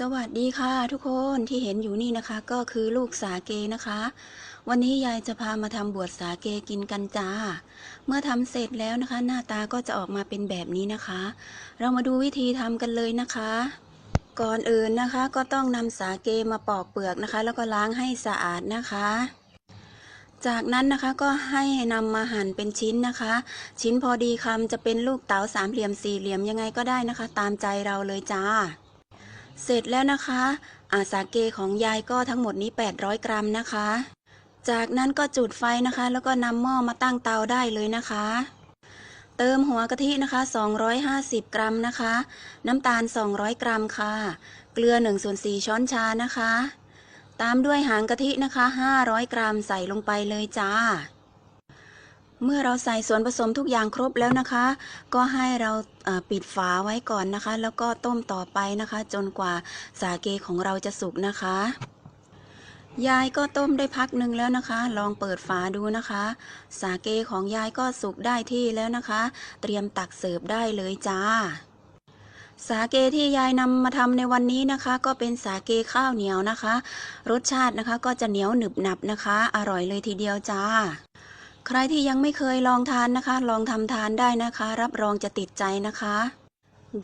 สวัสดีค่ะทุกคนที่เห็นอยู่นี่นะคะ ก็คือลูกสาเกนะคะ วันนี้ยายจะพามาทำบวชสาเกกินกันจ้า เมื่อทำเสร็จแล้วนะคะ หน้าตาก็จะออกมาเป็นแบบนี้นะคะ เรามาดูวิธีทำกันเลยนะคะ ก่อนอื่นนะคะก็ต้องนำสาเกมาปอกเปลือกนะคะ แล้วก็ล้างให้สะอาดนะคะ จากนั้นนะคะก็ให้นำมาหั่นเป็นชิ้นนะคะ ชิ้นพอดีคำจะเป็นลูกเต๋าสามเหลี่ยมสี่เหลี่ยมยังไงก็ได้นะคะ ตามใจเราเลยจ้า เสร็จแล้วนะคะ อาสาเกของยายก็ทั้งหมดนี้ 800 กรัมนะคะ จากนั้นก็จุดไฟนะคะ แล้วก็นำหม้อมาตั้งเตาได้เลยนะคะ เติมหัวกะทินะคะ 250 กรัมนะคะ น้ำตาล 200 กรัมค่ะ เกลือ1ส่วน4ช้อนชานะคะ ตามด้วยหางกะทินะคะ 500 กรัมใส่ลงไปเลยจ้า เมื่อเราใส่ส่วนผสมทุกอย่างครบแล้วนะคะ ก็ให้เราปิดฝาไว้ก่อนนะคะ แล้วก็ต้มต่อไปนะคะ จนกว่าสาเกของเราจะสุกนะคะ ยายก็ต้มได้พักหนึ่งแล้วนะคะ ลองเปิดฝาดูนะคะ สาเกของยายก็สุกได้ที่แล้วนะคะ เตรียมตักเสิร์ฟได้เลยจ้าสาเกที่ยายนำมาทำในวันนี้นะคะ ก็เป็นสาเกข้าวเหนียวนะคะ รสชาตินะคะก็จะเหนียวหนึบหนับนะคะ อร่อยเลยทีเดียวจ้า ใครที่ยังไม่เคยลองทานนะคะ ลองทำทานได้นะคะ รับรองจะติดใจนะคะ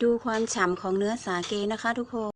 ดูความฉ่ำของเนื้อสาเกนะคะทุกคน